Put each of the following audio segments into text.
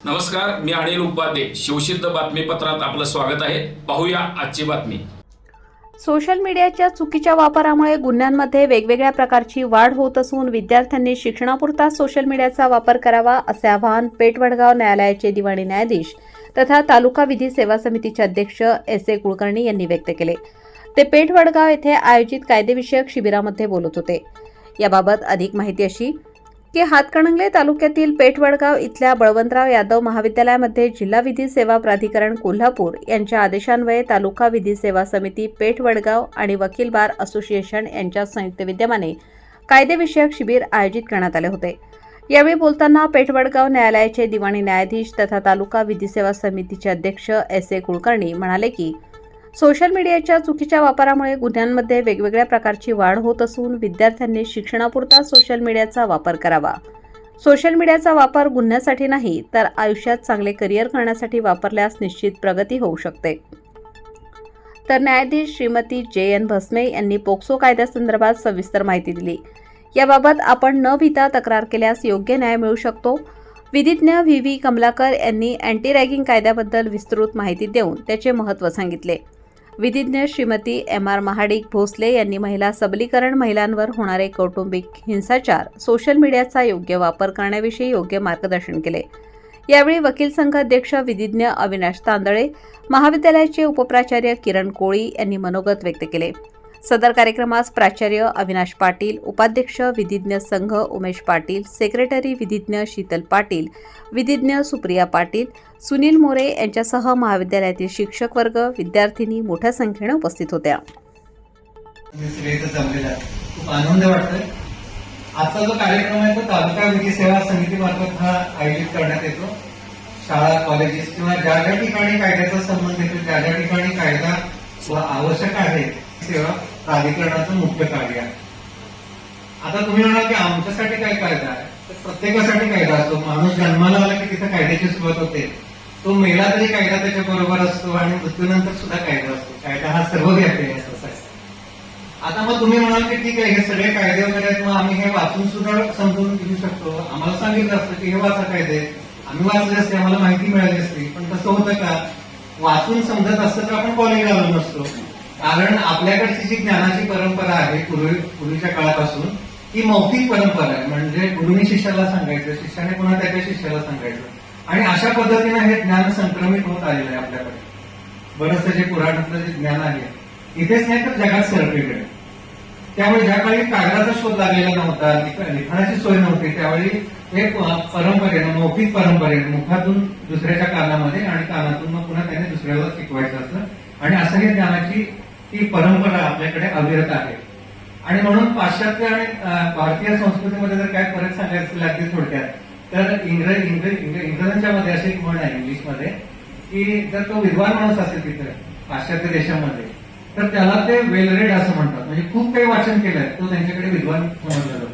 नमस्कार मी अनिल उपाध्ये. शिवसिद्ध बातमीपत्रात आपलं स्वागत आहे. पाहूया आजची बातमी. सोशल मीडियाच्या चुकीच्या वापरामुळे गुन्ह्यांमध्ये वेगवेगळ्या प्रकारची वाढ होत असून विद्यार्थ्यांनी शिक्षणापुरता सोशल मीडियाचा वापर करावा असे आवाहन पेठवडगाव न्यायालयाचे दिवाणी न्यायाधीश तथा तालुका विधी सेवा समितीचे अध्यक्ष एस ए कुलकर्णी यांनी व्यक्त केले. ते पेठवडगाव येथे आयोजित कायदेविषयक शिबिरामध्ये बोलत होते. याबाबत अधिक माहिती अशी की हातकणंगले तालुक्यातील पेठवडगाव इथल्या बळवंतराव यादव महाविद्यालयामध्ये जिल्हा विधी सेवा प्राधिकरण कोल्हापूर यांच्या आदेशान्वये तालुका विधी सेवा समिती पेठवडगाव आणि वकील बार असोसिएशन यांच्या संयुक्त विद्यमाने कायदेविषयक शिबिर आयोजित करण्यात आले होते. यावेळी बोलताना पेठवडगाव न्यायालयाचे दिवाणी न्यायाधीश तथा तालुका विधी सेवा समितीचे अध्यक्ष एस ए कुलकर्णी म्हणाले की सोशल मीडियाच्या चुकीच्या वापरामुळे गुन्ह्यांमध्ये वेगवेगळ्या प्रकारची वाढ होत असून विद्यार्थ्यांनी शिक्षणापुरता सोशल मीडियाचा वापर करावा. सोशल मीडियाचा वापर गुन्ह्यासाठी नाही तर आयुष्यात चांगले करिअर करण्यासाठी वापरल्यास निश्चित प्रगती होऊ शकते. तर न्यायाधीश श्रीमती जे एन भस्मे यांनी पोक्सो कायद्यासंदर्भात सविस्तर माहिती दिली. याबाबत आपण न भिता तक्रार केल्यास योग्य न्याय मिळू शकतो. विधिज्ञ व्ही व्ही कमलाकर यांनी अँटी रॅगिंग कायद्याबद्दल विस्तृत माहिती देऊन त्याचे महत्त्व सांगितले. विधिज्ञ श्रीमती एम आर महाडिक भोसले यांनी महिला सबलीकरण महिलांवर होणारे कौटुंबिक हिंसाचार सोशल मीडियाचा योग्य वापर करण्याविषयी योग्य मार्गदर्शन केले. यावेळी वकील संघ अध्यक्ष विधिज्ञ अविनाश तांदळे महाविद्यालयाचे उपप्राचार्य किरण कोळी यांनी मनोगत व्यक्त केले. सदर कार्यक्रमास प्राचार्य अविनाश पाटील उपाध्यक्ष विधिज्ञ संघ उमेश पाटील सेक्रेटरी विधिज्ञ शीतल पाटील विधिज्ञ सुप्रिया पाटील सुनील मोरे यांच्यासह महाविद्यालयातील शिक्षक वर्ग विद्यार्थिनी मोठ्या संख्येने उपस्थित होत्या. खूप आनंद वाटतोय. आजचा जो कार्यक्रम आहे तो तालुका विधी सेवा समितीमार्फत हा आयोजित करण्यात येतो. शाळा कॉलेजेस किंवा ज्या ज्या ठिकाणी कायद्याचा संबंध येतो ज्या ज्या ठिकाणी कायदा व आवश्यक आहे सेवा प्राधिकरणाचं मुख्य कार्य आहे. आता तुम्ही म्हणाल की आमच्यासाठी काय कायदा आहे? तर प्रत्येकासाठी कायदा असतो. माणूस जन्माला आला की तिथं कायद्याची सुरुवात होते. तो मेला तरी कायदा त्याच्या बरोबर असतो आणि मृत्यूनंतर सुद्धा कायदा असतो. कायदा हा सर्वव्यापी आहे आता मग तुम्ही म्हणाल की ठीक आहे हे सगळे कायदे वगैरे आहेत मग आम्ही हे वाचून सुद्धा समजून घेऊ शकतो. आम्हाला सांगितलं असतं की हे वाचा कायदे. आम्ही वाचले असते आम्हाला माहिती मिळाली असती. पण कसं होतं का? वाचून समजत असतं तर आपण कॉलेजला आलो नसतो. कारण आपल्याकडची जी ज्ञानाची परंपरा आहे पूर्वी पूर्वीच्या काळापासून ही मौखिक परंपरा आहे. म्हणजे गुरुनी शिष्याला सांगायचं शिष्याने पुन्हा त्याच्या शिष्याला सांगायचं. आणि अशा पद्धतीने हे ज्ञान संक्रमित होत आलेलं आहे आपल्याकडे. बरंचसं जे पुराणातलं जे ज्ञान आहे इथेच नाही तर जगात सर्वेकडे त्यामुळे ज्या काळी कागदाचा शोध लागलेला नव्हता लिखाणाची सोय नव्हती त्यावेळी हे परंपरेनं मौखिक परंपरेनं मुखातून दुसऱ्याच्या कानामध्ये आणि कानातून मग पुन्हा त्याने दुसऱ्याला शिकवायचं असतं. आणि असं हे ज्ञानाची ती परंपरा आपल्याकडे अविरत आहे. आणि म्हणून पाश्चात्य आणि भारतीय संस्कृतीमध्ये जर काय फरक सांगायचं अगदी थोडक्यात तर इंग्रज इंग्रज इंग्रजांच्या मध्ये अशी एक म्हण आहे इंग्लिशमध्ये की जर तो विद्वान माणूस असेल तिथे पाश्चात्य देशामध्ये तर त्याला ते वेलरेड असं म्हणतात. म्हणजे खूप काही वाचन केलंय तो त्यांच्याकडे विद्वान समजला जातो.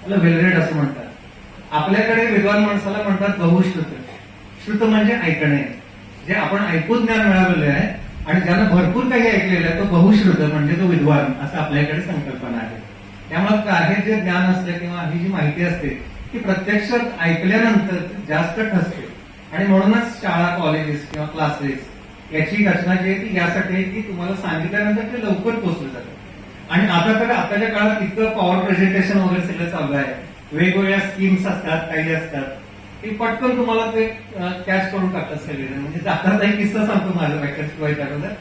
त्याला वेलरेड असं म्हणतात. आपल्याकडे विद्वान माणसाला म्हणतात बहुश्रुत. श्रुत म्हणजे ऐकणे. जे आपण ऐकून ज्ञान मिळवलेलं आहे आणि ज्यानं भरपूर काही ऐकलेलं आहे. तो बहुश्रुत म्हणजे तो विद्वान असं आपल्याकडे संकल्पना आहे. त्यामुळे का- जे ज्ञान असतं किंवा ही जी माहिती असते ती प्रत्यक्षात ऐकल्यानंतर जास्त ठसते. आणि म्हणूनच शाळा कॉलेजेस किंवा क्लासेस याची रचना जी आहे ती यासाठी की तुम्हाला सांगितल्यानंतर ते लवकर पोहोचलं जातं. आणि आता तर आताच्या काळात इतकं पॉवर प्रेझेंटेशन वगैरे सगळं चालू आहे. वेगवेगळ्या स्कीम्स असतात काही असतात. ती पटकन तुम्हाला ते कॅच करून टाकतात सगळे म्हणजे आता एक किस्सा सांगतो माझ्या व्याख्यान अगोदर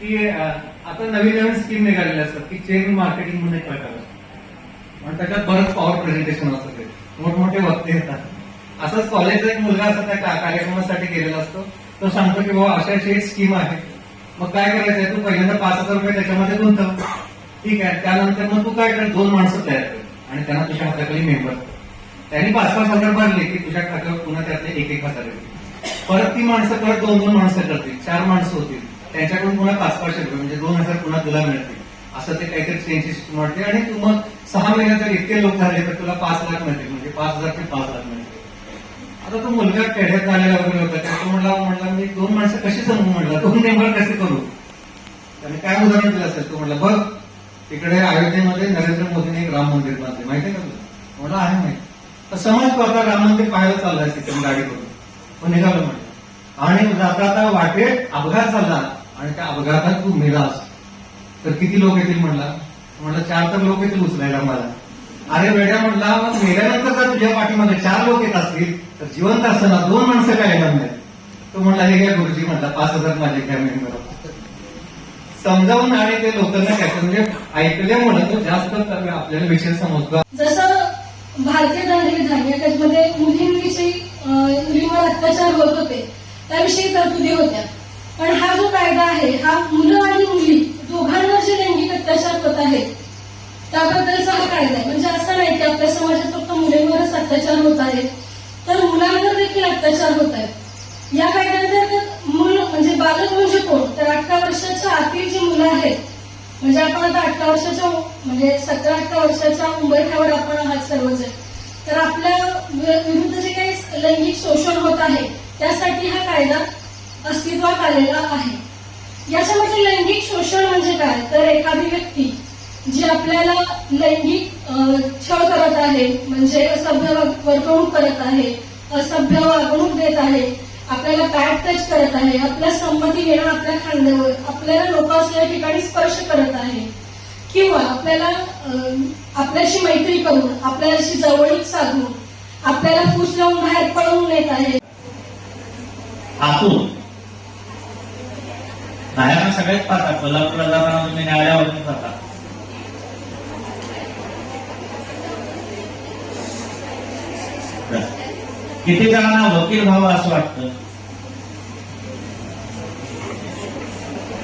की आता नवीन नवीन स्कीम निघालेल्या असतात की चेन मार्केटिंग म्हणून एक प्रकार असतो. आणि त्याच्यात बरंच पॉवर प्रेझेंटेशन असतं ते. मोठमोठे वक्ते येतात. असंच कॉलेजचा एक मुलगा असा त्या कार्यक्रमासाठी गेलेला असतो. तो सांगतो की बाबा अशा अशी एक स्कीम आहे. मग काय करायचंय? तू पहिल्यांदा पाच हजार रुपये त्याच्यामध्ये गुंतव. ठीक आहे. त्यानंतर मग तू काय कर? दोन माणसं तयार कर. आणि त्यांना तुझ्या हाताखाली मेंबर त्यांनी पाच पाच हजार भरले की तुझ्या खात्यावर पुन्हा त्यातले एक एक हजार येतील परत ती माणसं परत दोन दोन माणसं करतील चार माणसं होतील. त्यांच्याकडून पुन्हा पाच पाचशे रुपये म्हणजे दोन हजार पुन्हा तुला मिळतील. असं ते काहीतरी त्यांची सिस्टम वाटते. आणि तू मग सहा महिन्यात जर इतके लोक झाले तर तुला पाच लाख मिळतील म्हणजे पाच हजार ते पाच लाख मिळतील. आता तो मुलगा खेड्यात आलेला वगैरे होता त्या तो म्हणला म्हणला मी दोन माणसं कशी जमू? म्हणला दोन मेंबर कसे करू? त्याने काय उदाहरण दिलं असेल तो म्हणला बघ तिकडे अयोध्येमध्ये नरेंद्र मोदींनी एक राम मंदिर बांधले माहितीये का तुला? मला आहे माहिती. समाज पाहता राम मंदिर पाहायला चाललाय तिथे गाडी करून तो निघालो म्हटलं आणि जाता आता वाटेत अपघात झाला आणि त्या अपघातात तू मेलास तर किती लोक येतील म्हणला? म्हणलं चार तर लोक येतील उचलायला मला अरे वेड्या म्हणला मग मेल्यानंतर जर तुझ्या पाठीमध्ये चार लोक येत असतील तर जिवंत असताना दोन माणसं काय येणार नाही तो म्हणला हे घ्या गुरुजी म्हणला पाच हजार माझे घ्या मेंबर समजावून आणि ते लोकांना काय म्हणजे ऐकल्यामुळे तो जास्त आपल्याला विषय समजतो. जसं भारतीय दंडविधान या त्याच्यामध्ये मुलींविषयी मुलींवर अत्याचार होत होते. त्याविषयी तरतुदी होत्या. पण हा जो कायदा आहे हा मुलं आणि मुली दोघांवर जे लैंगिक अत्याचार होत आहेत त्याबद्दलचा हा कायदा आहे. म्हणजे असं नाही की आपल्या समाजात फक्त मुलींवरच अत्याचार होत आहेत तर मुलांवर देखील अत्याचार होत आहेत. या कायद्यांतर्गत मूल म्हणजे बालक म्हणजे कोण? तर अठरा वर्षाच्या आतील जी मुलं आहेत म्हणजे आपण आता अठरा वर्षाच्या म्हणजे सतरा अठरा वर्षाच्या उंबरठ्यावर आपण होत आहे. त्यासाठी हा कायदा अस्तित्वात आलेला आहे. याच्यामध्ये लैंगिक शोषण म्हणजे काय? तर एखादी व्यक्ती जी आपल्याला लैंगिक छळ करत आहे म्हणजे असभ्य वर्तवणूक करत आहे असभ्य वागणूक देत आहे आपल्याला पॅड टच करत आहे आपल्या संमती घेणं आपल्या खांद्यावर आपल्याला लोक असल्या ठिकाणी स्पर्श करत आहे किंवा आपल्याला आपल्याशी मैत्री करून आपल्याशी जवळीक साधून आपल्याला फुस लावून बाहेर पळवून येत आहे हातून बाहेर सगळेच पाहतात. कोल्हापूरला जाताना तुम्ही न्यायालयावरून जाता किती जणांना वकील व्हावं असं वाटतं?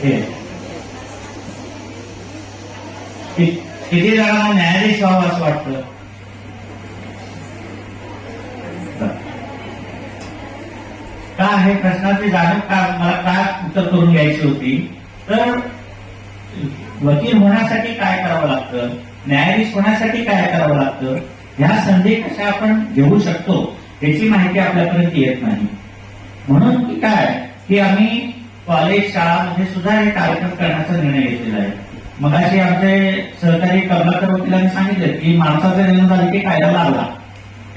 हे. किती जणांना न्यायाधीश व्हावं असं वाटतं? आता हे प्रश्नाची जाणीव का मला काय उत्तर करून घ्यायची होती? तर वकील होण्यासाठी काय करावं लागतं? न्यायाधीश होण्यासाठी काय करावं लागतं? ह्या संधी कशा आपण घेऊ शकतो याची माहिती आपल्यापर्यंत येत नाही. म्हणून की काय? की आम्ही कॉलेज शाळामध्ये सुद्धा हे कार्यक्रम करण्याचा निर्णय घेतलेला आहे. मगाशी आमचे सहकारी कमलाकर वकिलांनी सांगितले की माणसाचा जन्म झाला की कायदा लागला.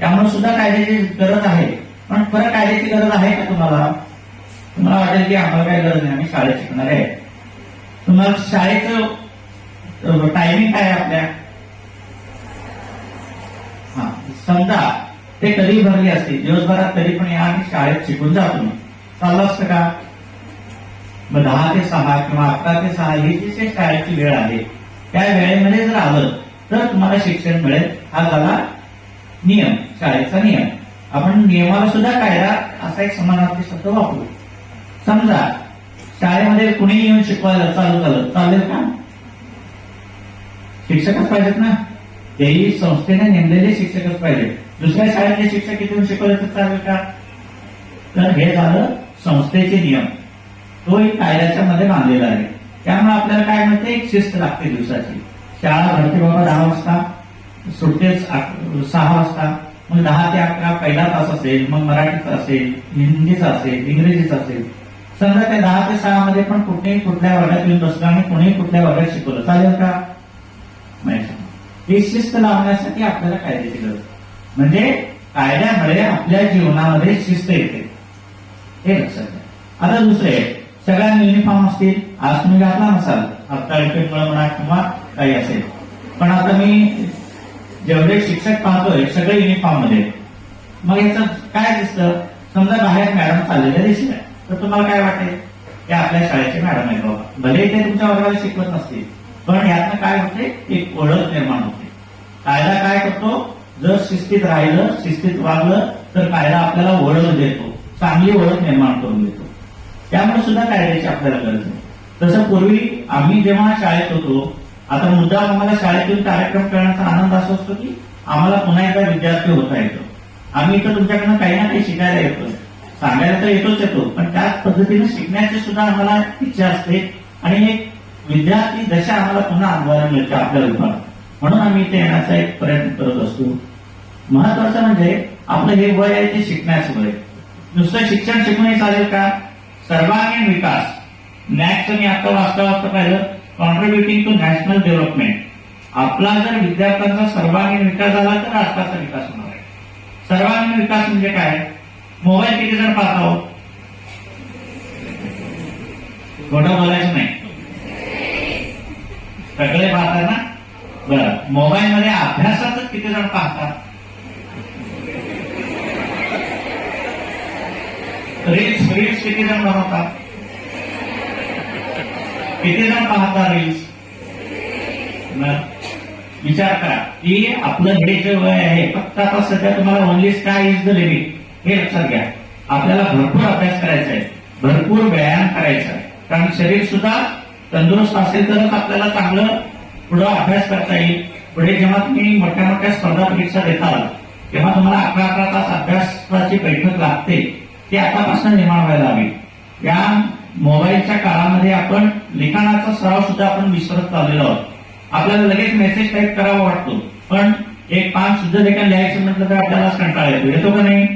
त्यामुळे सुद्धा कायद्याची गरज आहे. पण खरं कायद्याची गरज आहे का तुम्हाला? तुम्हाला वाटेल की आम्हाला काही गरज नाही आम्ही शाळेत शिकणार आहे. तुम्हाला शाळेचं टायमिंग काय आहे आपल्या? हा समजा ते कधी भरली असते दिवसभरात तरी पण या आणि शाळेत शिकून जा तुम्ही. चाललं असतं का? मग दहा ते सहा किंवा अकरा ते सहा ही जी शाळेची वेळ आहे त्या वेळेमध्ये जर आलं तर तुम्हाला शिक्षण मिळेल. हा झाला नियम शाळेचा नियम. आपण नियमाला सुद्धा कायदा असा एक समानार्थी शब्द वापरू. समजा शाळेमध्ये कुणी येऊन शिकवायला चालू झालं चालेल का? शिक्षकच पाहिजेत ना. तेही संस्थेने नेमलेले शिक्षकच पाहिजे दुसऱ्या शाळेतले शिक्षक इथून शिकवले तर चालेल का? तर हे झालं संस्थेचे नियम. तो एक कायद्याच्या मध्ये बांधलेला आहे. त्यामुळे आपल्याला काय म्हणते? एक शिस्त लागते दिवसाची. शाळा भरते बाबा दहा वाजता सुटतेच सहा वाजता. मग दहा ते अकरा पहिला तास असेल मग मराठीचा असेल हिंदीचा असेल इंग्रजीचा असेल. समजा त्या दहा ते सहा मध्ये पण कुठेही कुठल्या वर्गात येऊन बसलं आणि कोणीही कुठल्या वर्गात शिकवलं चालेल का? नाही. शिस्त लावण्यासाठी आपल्याला कायद्याची गरज म्हणजे कायद्यामुळे आपल्या जीवनामध्ये शिस्त येते. हे लक्षात घ्या. आता दुसरे सगळ्यांना युनिफॉर्म असतील आज तुम्ही घातला नसाल. हप्ताळीमुळे म्हणा किंवा काही असेल. पण आता मी जेवढे शिक्षक पाहतोय सगळे युनिफॉर्ममध्ये मग याचं काय दिसतं? समजा बाहेर मॅडम चाललेल्या दिसल्या तर तुम्हाला काय वाटेल ते आपल्या शाळेचे मॅडम आहे बाबा. भले ते तुमच्या वर्गाला शिकवत नसतील पण यातनं काय होते एक ओळख निर्माण होते. कायदा काय करतो? जर शिस्तीत राहिलं शिस्तीत वागलं तर कायदा आपल्याला ओळख देतो. चांगली ओळख निर्माण करून देतो. त्यामुळे सुद्धा कायद्याची आपल्याला गरज आहे. तसं पूर्वी आम्ही जेव्हा शाळेत होतो आता मुद्दा आम्हाला शाळेतून कार्यक्रम करण्याचा आनंद असा असतो की आम्हाला पुन्हा एकदा विद्यार्थी होता येतो. आम्ही इथं तुमच्याकडनं काही ना काही शिकायला येतो सांगायला तर येतोच येतो पण त्याच पद्धतीने शिकण्याची सुद्धा आम्हाला इच्छा असते आणि एक विद्यार्थी दशा आम्हाला पुन्हा अनुभवायला मिळते आपल्या रूपात म्हणून आम्ही इथे येण्याचा एक प्रयत्न करत असतो. महत्वाचं म्हणजे आपलं हे वय आहे ते शिकण्याचं वय. नुसतं शिक्षण शिकूनही चालेल का? सर्वांगीण विकास. नॅकचं मी आता वाचता वाचता पाहिलं कॉन्ट्रीब्युटिंग टू नॅशनल डेव्हलपमेंट आपला जर विद्यार्थ्यांचा सर्वांगीण विकास झाला तर राष्ट्राचा विकास होणार आहे. सर्वांगीण विकास म्हणजे काय? मोबाईल किती जण पाहत? आहोत खोटं बोलायचं नाही. सगळे पाहतात ना? बरं. मोबाईल मध्ये अभ्यासातच किती जण पाहतात? रील्स रील्स किती जण बनवतात? किती जण पाहता रील्स विचार करा. की आपलं हे जे वय आहे फक्त आता सध्या तुम्हाला only sky is the limit हे लक्षात घ्या. आपल्याला भरपूर अभ्यास करायचा आहे. भरपूर व्यायाम करायचा आहे. कारण शरीर सुद्धा तंदुरुस्त असेल तरच आपल्याला चांगलं पुढं अभ्यास करता येईल. पुढे जेव्हा तुम्ही मोठ्या मोठ्या स्पर्धा परीक्षा देताल तेव्हा तुम्हाला अकरा अकरा तास अभ्यासाची बैठक लागते. ती आतापासून निर्माण व्हायला हवी. या मोबाईलच्या काळामध्ये आपण लिखाणाचा सराव सुद्धा आपण विसरत चाललेलो आहोत. आपल्याला लगेच मेसेज टाईप करावा वाटतो. पण एक पान सुद्धा देखील लिहायचं म्हटलं तर आपल्याला कंटाळा येतो. येतो का नाही?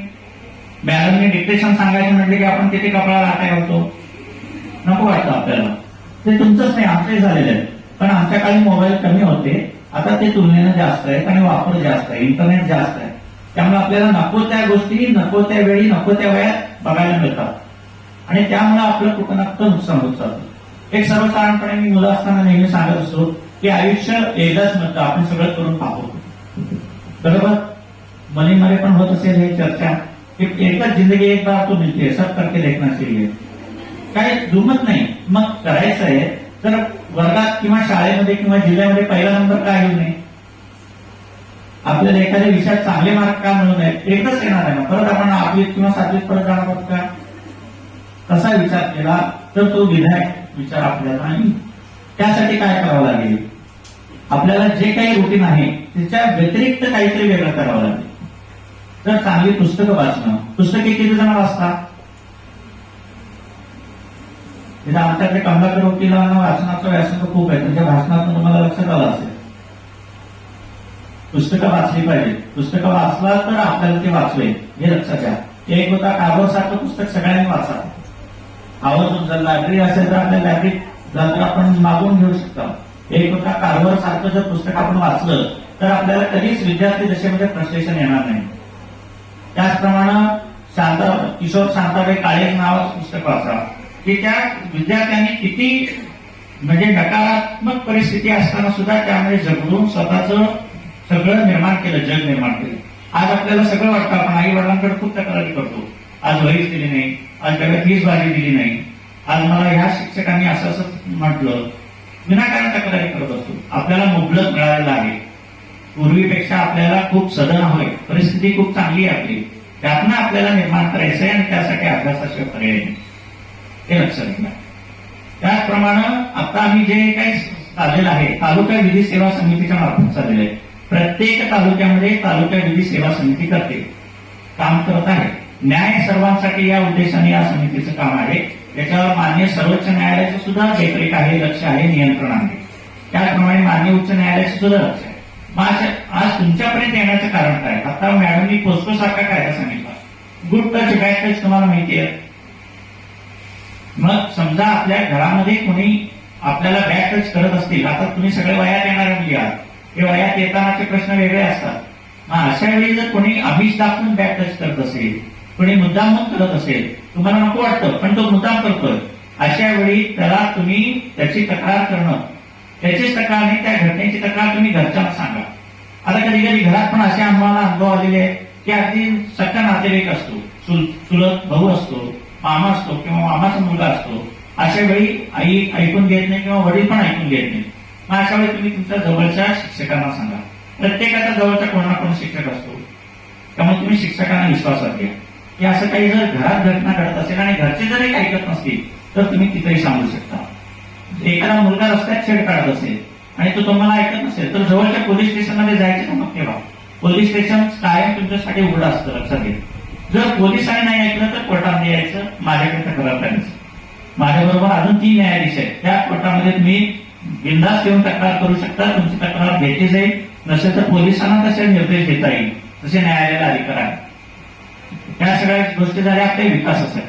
मॅडमने डिक्टेशन सांगायचं म्हटलं की आपण किती कपडा लाटा घालतो नको वाटतं आपल्याला. ते तुमचंच नाही आमचंही झालेलं आहे. पण आमच्या काळी मोबाईल कमी होते. आता ते तुलनेनं जास्त आहेत आणि वापर जास्त आहे. इंटरनेट जास्त आहे. त्यामुळे आपल्याला नको त्या गोष्टी नको त्या वेळी नको त्या वयात बघायला मिळतात. आणि त्यामुळे आपलं कुठं नुकसान होत चालतं एक सर्वसाधारणपणे मी मुलं असताना नेहमी सांगत असतो की आयुष्य एकदाच म्हणतं आपण सगळं करून पाहतो. बरोबर? मनीमध्ये पण होत असेल हे चर्चा. की एकच जिंदगी एक बार तो मिळते सब करके देखना चाहिए काही दुमत नाही. मग करायचं आहे तर वर्गात किंवा शाळेमध्ये किंवा जिल्ह्यामध्ये पहिला नंबर का येऊ नये? आपल्याला एखाद्या विषयात चांगले मार्क का मिळू नये एकच येणार आहे ना. परत आपण आठवीत किंवा सातवीत परत जाणार आहोत का? तसा विचार केला तर तो विधायक विचार आपल्याला नाही. त्यासाठी काय करावं लागेल? आपल्याला जे काही रुटीन आहे त्याच्या व्यतिरिक्त काहीतरी वेगळं करावं लागेल. तर चांगली पुस्तकं वाचणं पुस्तके किती जण वाचतात? तिथे आमच्याकडे कमलाकर वकिलांना वाचनाचं व्यासंग खूप आहे त्यांच्या भाषणातून तुम्हाला लक्षात आलं असेल. पुस्तकं वाचली पाहिजे. पुस्तकं वाचला तर आपल्याला ते वाचवेल. हे लक्षात घ्या. एक होता कागद सारखं पुस्तक सगळ्यांनी वाचा आवर्जून जर लायब्ररी असेल तर आपल्या लायब्ररीत जर आपण मागून घेऊ शकता. एक होता कारभार सारखं जर पुस्तक आपण वाचलं तर आपल्याला कधीच विद्यार्थी दशेमध्ये फ्रस्ट्रेशन येणार नाही. त्याचप्रमाणे शांता किशोर शांताबाई काळे नावाचं पुस्तक वाचा. की त्या विद्यार्थ्यांनी किती म्हणजे नकारात्मक परिस्थिती असताना सुद्धा त्यामध्ये झगडून स्वतःचं सगळं निर्माण केलं जग निर्माण केलं. आज आपल्याला सगळं वाटतं आपण आई वडिलांकडे खूप तक्रारी करतो. आज वहीच दिली नाही. आज त्याला फीस बाजी दिली नाही. आज मला ह्या शिक्षकांनी असं असं म्हटलं. विनाकारण तक्रारी करत असतो. आपल्याला मुबलक मिळालेलं आहे पूर्वीपेक्षा आपल्याला खूप सदन होय परिस्थिती खूप चांगली आहे आपली. त्यातनं आपल्याला निर्माण करायचंय आणि त्यासाठी अभ्यासाशिवाय पर्याय नाही. हे लक्षात घ्या. त्याचप्रमाणे आता आम्ही जे काही चाललेलं आहे तालुका विधी सेवा समितीच्या मार्फत चाललेलं आहे. प्रत्येक तालुक्यामध्ये तालुका विधी सेवा समिती करते. काम करत आहे. न्याय सर्वांसाठी या उद्देशाने या समितीचं काम आहे. त्याच्यावर मान्य सर्वोच्च न्यायालयाचं सुद्धा देखरेख आहे लक्ष आहे नियंत्रण आहे. त्याचप्रमाणे मान्य उच्च न्यायालयाचं सुद्धा लक्ष आहे. मग आज- आज तुमच्यापर्यंत येण्याचं कारण काय? आता मॅडमनी पोस्को सारखा कायदा सांगितला गुड टच बॅड टच तुम्हाला माहिती आहे. मग समजा आपल्या घरामध्ये कोणी आपल्याला बॅक टच करत असतील आता तुम्ही सगळे वयात येणाऱ्या मुली आहात. हे वयात येतानाचे प्रश्न वेगळे असतात. मग अशा वेळी जर कोणी अभिष दाखवून बॅक टच करत असेल कोणी मुद्दाम करत असेल तुम्हाला नको वाटतं पण तो मुद्दाम करतोय. अशा वेळी त्याला तुम्ही त्याची तक्रार करणं. त्याचीच तक्रार नाही त्या घटनेची तक्रार तुम्ही घरच्यांना सांगा. आता कधी कधी घरात पण असे आम्हाला अनुभव आलेले आहेत की अगदी सख्खा नातेवाईक असतो चुलत भाऊ असतो मामा असतो किंवा मामाचा मुलगा असतो. अशा वेळी आई ऐकून घेत नाही किंवा वडील पण ऐकून घेत नाही. मग अशा वेळी तुम्ही तुमच्या जवळच्या शिक्षकांना सांगा. प्रत्येकाचा जवळचा कोण ना कोण शिक्षक असतो. त्यामुळे तुम्ही शिक्षकांना विश्वासात घ्या. की असं काही जर घरात घटना घडत असेल आणि घरचे जरी ऐकत नसतील तर तुम्ही तिथेही सांगू शकता. एखादा मुलगा रस्त्यात छेड काढत असेल आणि तो तुम्हाला ऐकत नसेल तर जवळच्या पोलीस स्टेशनमध्ये जायचं ना मग ठेवा पोलीस स्टेशन कायम तुमच्यासाठी उघडं असतं लक्षात घ्या. जर पोलिसांनी नाही ऐकलं तर कोर्टामध्ये यायचं माझ्याकडे तक्रार करायचं माझ्याबरोबर अजून तीन न्यायाधीश आहेत. त्या कोर्टामध्ये तुम्ही बिंदास येऊन तक्रार करू शकता तुमची तक्रार घेतली जाईल. नसेल तर पोलिसांना तसे निर्देश देता येईल तसे न्यायालयाला अधिकार आहे या सगळ्या गोष्टी झाल्या आपल्या विकासासाठी.